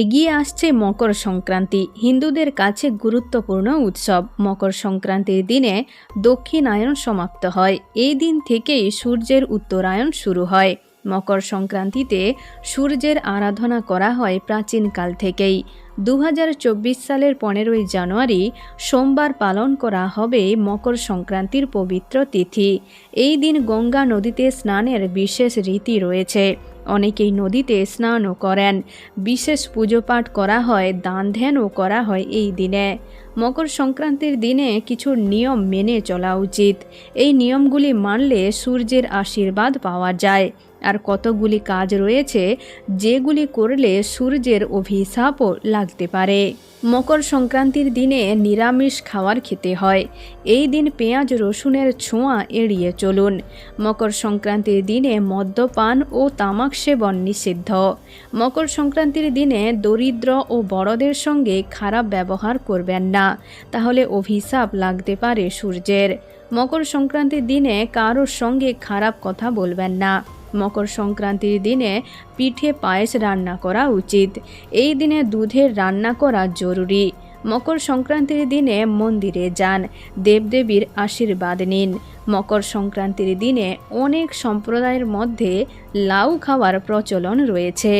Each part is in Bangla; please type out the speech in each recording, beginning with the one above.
এগিয়ে আসছে মকর সংক্রান্তি, হিন্দুদের কাছে গুরুত্বপূর্ণ উৎসব। মকর সংক্রান্তির দিনে দক্ষিণায়ন সমাপ্ত হয়। এই দিন থেকেই সূর্যের উত্তরায়ণ শুরু হয়। মকর সংক্রান্তিতে সূর্যের আরাধনা করা হয় প্রাচীনকাল থেকেই। দু হাজার চব্বিশ সালের পনেরোই জানুয়ারি সোমবার পালন করা হবে মকর সংক্রান্তির পবিত্র তিথি। এই দিন গঙ্গা নদীতে স্নানের বিশেষ রীতি রয়েছে। অনেকেই নদীতে স্নানও করেন। বিশেষ পুজো পাঠ করা হয়, দান ধ্যানও করা হয় এই দিনে। মকর সংক্রান্তির দিনে কিছু নিয়ম মেনে চলা উচিত। এই নিয়মগুলি মানলে সূর্যের আশীর্বাদ পাওয়া যায়। আর কতগুলি কাজ রয়েছে, যেগুলি করলে সূর্যের অভিশাপও লাগতে পারে। মকর সংক্রান্তির দিনে নিরামিষ খাওয়ার খেতে হয়। এই দিন পেঁয়াজ, রসুনের ছোঁয়া এড়িয়ে চলুন। মকর সংক্রান্তির দিনে মদ্যপান ও তামাক সেবন নিষিদ্ধ। মকর সংক্রান্তির দিনে দরিদ্র ও বড়দের সঙ্গে খারাপ ব্যবহার করবেন না, তাহলে অভিশাপ লাগতে পারে সূর্যের। মকর সংক্রান্তির দিনে কারোর সঙ্গে খারাপ কথা বলবেন না। মকর সংক্রান্তির দিনে পিঠে পায়েস রান্না করা উচিত। এই দিনে দুধের রান্না করা জরুরি। মকর সংক্রান্তির দিনে মন্দিরে যান। দেবদেবীর আশীর্বাদ নিন। মকর সংক্রান্তির দিনে অনেক সম্প্রদায়ের মধ্যে লাউ খাওয়ার প্রচলন রয়েছে।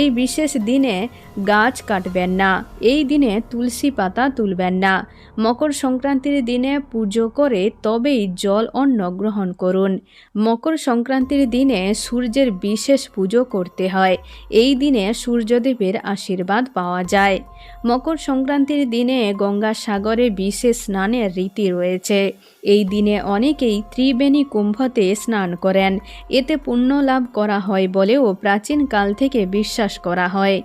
এই বিশেষ দিনে গাছ কাটবেন না, এই দিনে তুলসী পাতা তুলবেন না। মকর সংক্রান্তির দিনে পুজো করে তবেই জল অন্ন গ্রহণ করুন। মকর সংক্রান্তির দিনে সূর্যের বিশেষ পুজো করতে হয়, এই দিনে সূর্যদেবের আশীর্বাদ পাওয়া যায়। মকর সংক্রান্তির দিনে গঙ্গা সাগরে বিশেষ স্নানের রীতি রয়েছে। এই দিনে অনেকেই ত্রিবেণী কুম্ভতে স্নান করেন, এতে পুণ্য লাভ করা হয় বলেও প্রাচীনকাল থেকে বিশ্বাস করা হয়।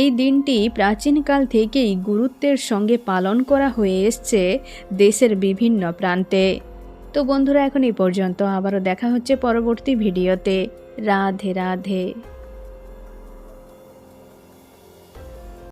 এই দিনটি প্রাচীনকাল থেকেই গুরুত্বের সঙ্গে পালন করা হয়ে এসছে দেশের বিভিন্ন প্রান্তে। তো বন্ধুরা, এখন এই পর্যন্ত। আবারও দেখা হচ্ছে পরবর্তী ভিডিওতে। রাধে রাধে।